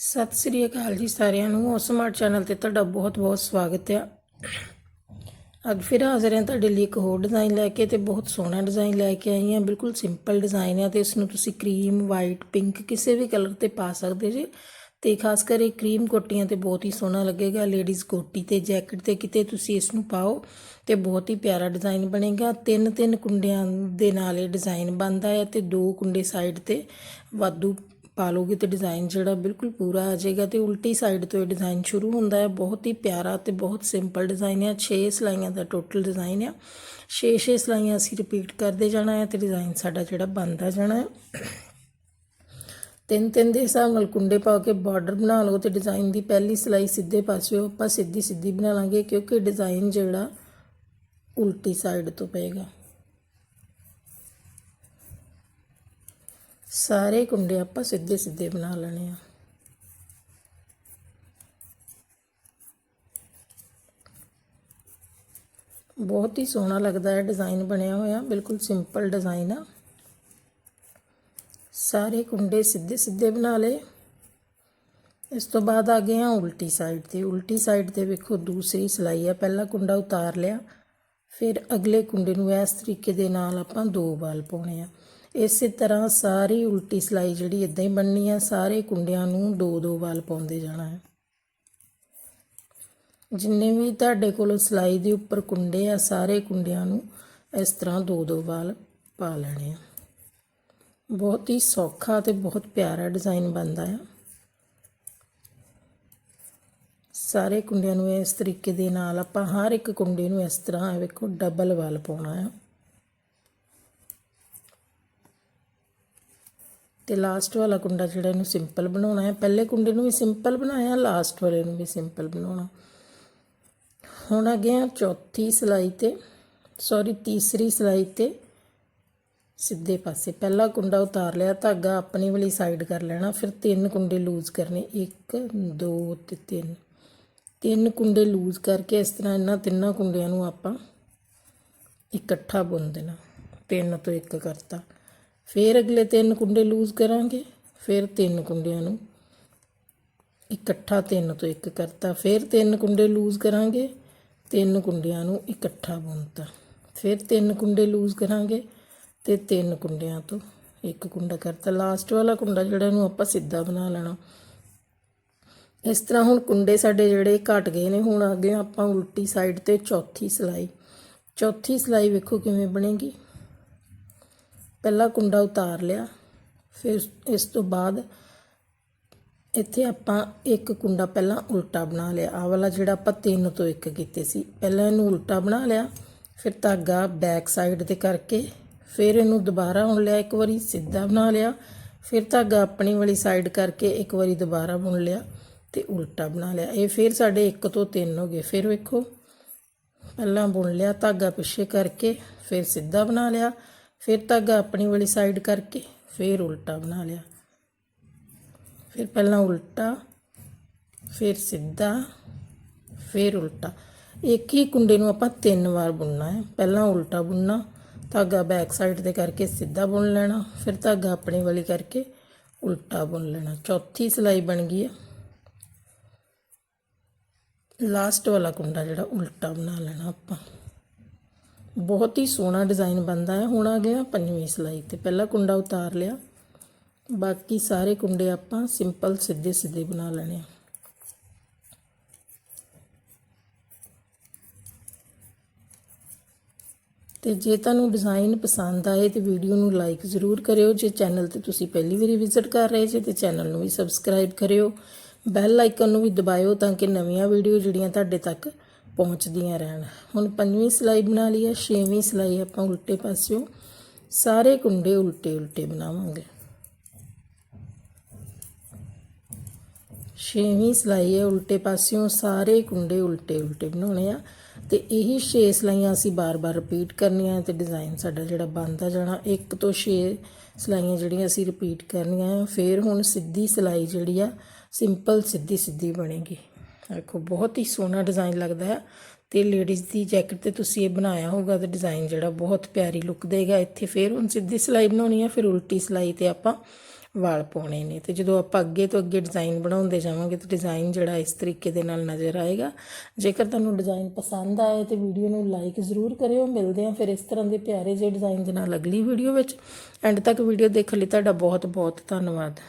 ਸਤਿ ਸ੍ਰੀ ਅਕਾਲ ਜੀ ਸਾਰਿਆਂ ਨੂੰ। ਸਮਾਰਟ ਚੈਨਲ ਤੇ ਤੁਹਾਡਾ ਬਹੁਤ-ਬਹੁਤ ਸਵਾਗਤ ਹੈ ਅੱਜ ਫਿਰ ਹਾਜ਼ਰ ਹਾਂ ਤੁਹਾਡੇ ਲਈ ਇੱਕ ਹੋਰ ਡਿਜ਼ਾਈਨ ਲੈ ਕੇ ਤੇ ਬਹੁਤ ਸੋਹਣਾ ਡਿਜ਼ਾਈਨ ਲੈ ਕੇ ਆਈ ਹਾਂ। ਬਿਲਕੁਲ ਸਿੰਪਲ ਡਿਜ਼ਾਈਨ ਹੈ ਤੇ ਇਸ ਨੂੰ ਤੁਸੀਂ ਕਰੀਮ ਵਾਈਟ ਪਿੰਕ ਕਿਸੇ ਵੀ ਕਲਰ ਤੇ ਪਾ ਸਕਦੇ ਜੇ। ਤੇ ਖਾਸ ਕਰ ਇਹ ਕਰੀਮ ਕੋਟੀਆਂ ਤੇ ਬਹੁਤ ਹੀ ਸੋਹਣਾ ਲੱਗੇਗਾ। ਲੇਡੀਜ਼ ਕੋਟੀ ਤੇ ਜੈਕਟ ਤੇ ਕਿਤੇ ਤੁਸੀਂ ਇਸ ਨੂੰ ਪਾਓ ਤੇ ਬਹੁਤ ਹੀ ਪਿਆਰਾ ਡਿਜ਼ਾਈਨ ਬਣੇਗਾ। ਤਿੰਨ ਤਿੰਨ ਕੁੰਡਿਆਂ ਦੇ ਨਾਲ ਇਹ ਡਿਜ਼ਾਈਨ ਬਣਦਾ ਹੈ ਤੇ ਦੋ ਕੁੰਡੇ ਸਾਈਡ ਤੇ ਵਾਧੂ ਪਾ ਲਓਗੇ ਤੇ ਡਿਜ਼ਾਈਨ ਜਿਹੜਾ ਬਿਲਕੁਲ ਪੂਰਾ ਆ ਜਾਏਗਾ ਤੇ ਉਲਟੀ ਸਾਈਡ ਤੋਂ ਇਹ ਡਿਜ਼ਾਈਨ ਸ਼ੁਰੂ ਹੁੰਦਾ ਹੈ। ਬਹੁਤ ਹੀ ਪਿਆਰਾ ਤੇ ਬਹੁਤ ਸਿੰਪਲ ਡਿਜ਼ਾਈਨ ਹੈ 6 ਸਲਾਈਆਂ ਦਾ ਟੋਟਲ ਡਿਜ਼ਾਈਨ ਹੈ 6-6 ਸਲਾਈਆਂ ਅਸੀਂ ਰਿਪੀਟ ਕਰਦੇ ਜਾਣਾ ਹੈ ਤੇ ਡਿਜ਼ਾਈਨ ਸਾਡਾ ਜਿਹੜਾ ਬਣਦਾ ਜਾਣਾ ਹੈ। ਤਿੰਨ ਤਿੰਨ ਦੇ ਹਿਸਾਬ ਨਾਲ ਕੁੰਡੇ ਪਾ ਕੇ ਬਾਰਡਰ ਬਣਾ ਲਓ ਤੇ ਡਿਜ਼ਾਈਨ ਦੀ ਪਹਿਲੀ ਸਲਾਈ ਸਿੱਧੇ ਪਾਸਿਓ ਆਪਾਂ ਸਿੱਧੀ ਸਿੱਧੀ ਬਣਾ ਲਾਂਗੇ ਕਿਉਂਕਿ ਡਿਜ਼ਾਈਨ ਜਿਹੜਾ ਉਲਟੀ ਸਾਈਡ ਤੋਂ ਪਏਗਾ। ਸਾਰੇ ਕੁੰਡੇ ਆਪਾਂ ਸਿੱਧੇ ਸਿੱਧੇ ਬਣਾ ਲੈਣੇ ਆ। ਬਹੁਤ ਹੀ ਸੋਹਣਾ ਲੱਗਦਾ ਹੈ ਡਿਜ਼ਾਈਨ ਬਣਿਆ ਹੋਇਆ, ਬਿਲਕੁਲ ਸਿੰਪਲ ਡਿਜ਼ਾਈਨ ਆ। ਸਾਰੇ ਕੁੰਡੇ ਸਿੱਧੇ ਸਿੱਧੇ ਬਣਾ ਲਏ। ਇਸ ਤੋਂ ਬਾਅਦ ਆ ਗਏ ਆ ਉਲਟੀ ਸਾਈਡ ਤੇ। ਉਲਟੀ ਸਾਈਡ ਤੇ ਵੇਖੋ ਦੂਸਰੀ ਸਲਾਈ ਆ, ਪਹਿਲਾ ਕੁੰਡਾ ਉਤਾਰ ਲਿਆ, ਫਿਰ ਅਗਲੇ ਕੁੰਡੇ ਨੂੰ ਇਸ ਤਰੀਕੇ ਦੇ ਨਾਲ ਆਪਾਂ ਦੋ ਵਾਲ ਪਾਉਣੇ ਆ। ਇਸੇ ਤਰ੍ਹਾਂ ਸਾਰੀ ਉਲਟੀ ਸਲਾਈ ਜਿਹੜੀ ਇਦਾਂ ਹੀ ਬਣਨੀ ਆ, ਸਾਰੇ ਕੁੰਡਿਆਂ ਨੂੰ ਦੋ ਦੋ ਵਾਲ ਪਾਉਂਦੇ ਜਾਣਾ ਹੈ। ਜਿੰਨੇ ਵੀ ਤੁਹਾਡੇ ਕੋਲ ਸਲਾਈ ਦੇ ਉੱਪਰ ਕੁੰਡੇ ਆ, ਸਾਰੇ ਕੁੰਡਿਆਂ ਨੂੰ ਇਸ ਤਰ੍ਹਾਂ ਦੋ ਦੋ ਵਾਲ ਪਾ ਲੈਣੇ ਆ। ਬਹੁਤ ਹੀ ਸੌਖਾ ਤੇ ਬਹੁਤ ਪਿਆਰਾ ਡਿਜ਼ਾਈਨ ਬਣਦਾ ਆ। ਸਾਰੇ ਕੁੰਡਿਆਂ ਨੂੰ ਇਸ ਤਰੀਕੇ ਦੇ ਨਾਲ ਆਪਾਂ ਹਰ ਇੱਕ ਕੁੰਡੇ ਨੂੰ ਇਸ ਤਰ੍ਹਾਂ ਵੇਖੋ, ਡਬਲ ਵਾਲ ਪਾਉਣਾ ਆ। ਤੇ ਲਾਸਟ ਵਾਲਾ ਕੁੰਡਾ ਜਿਹੜਾ ਇਹਨੂੰ ਸਿੰਪਲ ਬਣਾਉਣਾ ਹੈ। ਪਹਿਲੇ ਕੁੰਡੇ ਨੂੰ ਵੀ ਸਿੰਪਲ ਬਣਾਇਆ ਲਾਸਟ ਵਾਲੇ ਨੂੰ ਵੀ ਸਿੰਪਲ ਬਣਾਉਣਾ। ਹੁਣ ਅੱਗੇ ਆ ਚੌਥੀ ਸਲਾਈ ਤੇ ਸੌਰੀ ਤੀਸਰੀ ਸਲਾਈ ਤੇ ਸਿੱਧੇ ਪਾਸੇ। ਪਹਿਲਾ ਕੁੰਡਾ ਉਤਾਰ ਲਿਆ, ਧਾਗਾ ਆਪਣੀ ਵਾਲੀ ਸਾਈਡ ਕਰ ਲੈਣਾ, ਫਿਰ ਤਿੰਨ ਕੁੰਡੇ ਲੂਜ਼ ਕਰਨੇ। 1 2 ਤੇ 3 ਤਿੰਨ ਕੁੰਡੇ ਲੂਜ਼ ਕਰਕੇ ਇਸ ਤਰ੍ਹਾਂ ਇਹਨਾਂ ਤਿੰਨਾਂ ਕੁੰਡਿਆਂ ਨੂੰ ਆਪਾਂ ਇਕੱਠਾ ਬੁੰਨ ਦੇਣਾ। ਤਿੰਨ ਤੋਂ ਇੱਕ ਕਰਤਾ। ਫਿਰ ਅਗਲੇ ਤਿੰਨ ਕੁੰਡੇ ਲੂਜ਼ ਕਰਾਂਗੇ, ਫਿਰ ਤਿੰਨ ਕੁੰਡਿਆਂ ਨੂੰ। ਇਕੱਠਾ ਤਿੰਨ ਤੋਂ ਇੱਕ ਕਰਤਾ, ਫਿਰ ਤਿੰਨ ਕੁੰਡੇ ਲੂਜ਼ ਕਰਾਂਗੇ, ਤਿੰਨ ਕੁੰਡਿਆਂ ਨੂੰ ਇਕੱਠਾ ਬੁਣਤਾ। ਫਿਰ ਤਿੰਨ ਕੁੰਡੇ ਲੂਜ਼ ਕਰਾਂਗੇ ਤੇ ਤਿੰਨ ਕੁੰਡਿਆਂ ਤੋਂ ਇੱਕ ਕੁੰਡਾ ਕਰਤਾ। ਲਾਸਟ ਵਾਲਾ ਕੁੰਡਾ ਜਿਹੜਾ ਇਹਨੂੰ ਆਪਾਂ ਸਿੱਧਾ ਬਣਾ ਲੈਣਾ। ਇਸ ਤਰ੍ਹਾਂ ਹੁਣ ਕੁੰਡੇ ਸਾਡੇ ਜਿਹੜੇ ਘਟ ਗਏ ਨੇ, ਹੁਣ ਅੱਗੇ ਆਪਾਂ ਉਲਟੀ ਸਾਈਡ ਤੇ ਚੌਥੀ ਸਲਾਈ। ਚੌਥੀ ਸਲਾਈ ਵੇਖੋ ਕਿਵੇਂ ਬਣੇਗੀ। ਪਹਿਲਾ ਕੁੰਡਾ ਉਤਾਰ ਲਿਆ, ਫਿਰ ਇਸ ਤੋਂ ਬਾਅਦ ਇੱਥੇ ਆਪਾਂ ਇੱਕ ਕੁੰਡਾ ਪਹਿਲਾਂ ਉਲਟਾ ਬਣਾ ਲਿਆ। ਆ ਵਾਲਾ ਜਿਹੜਾ ਆਪਾਂ ਤਿੰਨ ਤੋਂ ਇੱਕ ਕੀਤੇ ਸੀ। ਪਹਿਲਾਂ ਇਹਨੂੰ ਉਲਟਾ ਬਣਾ ਲਿਆ, ਫਿਰ ਧਾਗਾ ਬੈਕ ਸਾਈਡ ਤੇ ਕਰਕੇ, ਫਿਰ ਇਹਨੂੰ ਦੁਬਾਰਾ ਹੁਣ ਲਿਆ ਇੱਕ ਵਾਰੀ, ਸਿੱਧਾ ਬਣਾ ਲਿਆ, ਫਿਰ ਧਾਗਾ ਆਪਣੀ ਵਾਲੀ ਸਾਈਡ ਕਰਕੇ ਇੱਕ ਵਾਰੀ ਦੁਬਾਰਾ ਬੁਣ ਲਿਆ ਤੇ ਉਲਟਾ ਬਣਾ ਲਿਆ। ਇਹ ਫਿਰ ਸਾਡੇ 1 ਤੋਂ 3 ਹੋ ਗਏ। ਫਿਰ ਵੇਖੋ, ਪਹਿਲਾਂ ਬੁਣ ਲਿਆ, ਧਾਗਾ ਪਿੱਛੇ ਕਰਕੇ, ਫਿਰ ਸਿੱਧਾ ਬਣਾ ਲਿਆ ਫਿਰ ਧਾਗਾ ਆਪਣੀ ਵਾਲੀ ਸਾਈਡ ਕਰਕੇ ਫਿਰ ਉਲਟਾ ਬਣਾ ਲਿਆ। ਫਿਰ ਪਹਿਲਾਂ ਉਲਟਾ, ਫਿਰ ਸਿੱਧਾ, ਫਿਰ ਉਲਟਾ। ਇੱਕ ਹੀ ਕੁੰਡੇ ਨੂੰ ਆਪਾਂ ਤਿੰਨ ਵਾਰ ਬੁਣਨਾ ਹੈ। ਪਹਿਲਾਂ ਉਲਟਾ ਬੁਣਨਾ ਧਾਗਾ ਬੈਕ ਸਾਈਡ ਤੇ ਕਰਕੇ ਸਿੱਧਾ ਬੁਣ ਲੈਣਾ, ਫਿਰ ਧਾਗਾ ਆਪਣੀ ਵਾਲੀ ਕਰਕੇ ਉਲਟਾ ਬੁਣ ਲੈਣਾ। ਚੌਥੀ ਸਲਾਈ ਬਣ ਗਈ ਹੈ। ਲਾਸਟ ਵਾਲਾ ਕੁੰਡਾ ਜਿਹੜਾ ਉਲਟਾ ਬਣਾ ਲੈਣਾ ਆਪਾਂ। ਬਹੁਤ ਹੀ ਸੋਹਣਾ ਡਿਜ਼ਾਈਨ ਬਣਦਾ ਹੈ। ਹੁਣ ਆ ਗਿਆ ਪੰਜਵੀਂ ਸਲਾਈ ਤੇ। ਪਹਿਲਾ ਕੁੰਡਾ ਉਤਾਰ ਲਿਆ। ਬਾਕੀ ਸਾਰੇ ਕੁੰਡੇ ਆਪਾਂ ਸਿੰਪਲ ਸਿੱਧੇ ਸਿੱਧੇ ਬਣਾ ਲੈਣੇ ਆ। ਤੇ ਜੇ ਤੁਹਾਨੂੰ ਡਿਜ਼ਾਈਨ ਪਸੰਦ ਆਏ ਤੇ ਵੀਡੀਓ ਨੂੰ ਲਾਈਕ ਜ਼ਰੂਰ ਕਰਿਓ। ਜੇ ਚੈਨਲ ਤੇ ਤੁਸੀਂ ਪਹਿਲੀ ਵਾਰੀ ਵਿਜ਼ਿਟ ਕਰ ਰਹੇ ਜੇ ਤੇ ਚੈਨਲ ਨੂੰ ਵੀ ਸਬਸਕ੍ਰਾਈਬ ਕਰਿਓ। ਬੈਲ ਆਈਕਨ ਨੂੰ ਵੀ ਦਬਾਇਓ ਤਾਂ ਕਿ ਨਵੀਆਂ ਵੀਡੀਓ ਜਿਹੜੀਆਂ ਤੁਹਾਡੇ ਤੱਕ ਪਹੁੰਚਦੀਆਂ ਰਹਿਣ। ਹੁਣ ਪੰਜਵੀਂ ਸਿਲਾਈ ਬਣਾ ਲਈ ਹੈ ਛੇਵੀਂ ਸਿਲਾਈ ਆਪਾਂ ਉਲਟੇ ਪਾਸਿਓਂ। ਸਾਰੇ ਕੁੰਡੇ ਉਲਟੇ ਉਲਟੇ ਬਣਾਵਾਂਗੇ। ਛੇਵੀਂ ਸਿਲਾਈ ਹੈ ਉਲਟੇ ਪਾਸਿਓਂ ਸਾਰੇ ਕੁੰਡੇ ਉਲਟੇ ਉਲਟੇ ਬਣਾਉਣੇ ਆ। ਤੇ ਇਹੀ 6 ਸਿਲਾਈਆਂ ਅਸੀਂ ਬਾਰ-ਬਾਰ ਰਿਪੀਟ ਕਰਨੀਆਂ ਤੇ ਡਿਜ਼ਾਈਨ ਸਾਡਾ ਜਿਹੜਾ ਬਣਦਾ ਜਾਣਾ 1 ਤੋਂ 6 ਸਿਲਾਈਆਂ ਜਿਹੜੀਆਂ ਅਸੀਂ ਰਿਪੀਟ ਕਰਨੀਆਂ ਫਿਰ ਹੁਣ ਸਿੱਧੀ ਸਿਲਾਈ ਜਿਹੜੀ ਆ ਸਿੰਪਲ ਸਿੱਧੀ ਸਿੱਧੀ ਬਣੇਗੀ। ਦੇਖੋ ਬਹੁਤ ਹੀ ਸੋਹਣਾ ਡਿਜ਼ਾਈਨ ਲੱਗਦਾ ਹੈ ਤੇ ਲੇਡੀਜ਼ ਦੀ ਜੈਕਟ ਤੇ ਤੁਸੀਂ ਇਹ ਬਣਾਇਆ ਹੋਊਗਾ ਤੇ ਡਿਜ਼ਾਈਨ ਜਿਹੜਾ ਬਹੁਤ ਪਿਆਰੀ ਲੁੱਕ ਦੇਗਾ। ਇੱਥੇ ਫਿਰ ਹੁਣ ਸਿੱਧੀ ਸਲਾਈ ਬਣਾਉਣੀ ਹੈ ਫਿਰ ਉਲਟੀ ਸਲਾਈ ਤੇ ਆਪਾਂ ਵਾਲ ਪਾਉਣੇ ਨੇ। ਤੇ ਜਦੋਂ ਆਪਾਂ ਅੱਗੇ ਤੋਂ ਅੱਗੇ ਡਿਜ਼ਾਈਨ ਬਣਾਉਂਦੇ ਜਾਵਾਂਗੇ ਤਾਂ ਡਿਜ਼ਾਈਨ ਜਿਹੜਾ ਇਸ ਤਰੀਕੇ ਦੇ ਨਾਲ ਨਜ਼ਰ ਆਏਗਾ। ਜੇਕਰ ਤੁਹਾਨੂੰ ਡਿਜ਼ਾਈਨ ਪਸੰਦ ਆਏ ਤੇ ਵੀਡੀਓ ਨੂੰ ਲਾਈਕ ਜ਼ਰੂਰ ਕਰਿਓ। ਮਿਲਦੇ ਹਾਂ ਫਿਰ ਇਸ ਤਰ੍ਹਾਂ ਦੇ ਪਿਆਰੇ ਜਿਹੇ ਡਿਜ਼ਾਈਨ ਦੇ ਨਾਲ ਅਗਲੀ ਵੀਡੀਓ ਵਿੱਚ। ਐਂਡ ਤੱਕ ਵੀਡੀਓ ਦੇਖਣ ਲਈ ਤੁਹਾਡਾ ਬਹੁਤ ਬਹੁਤ ਧੰਨਵਾਦ।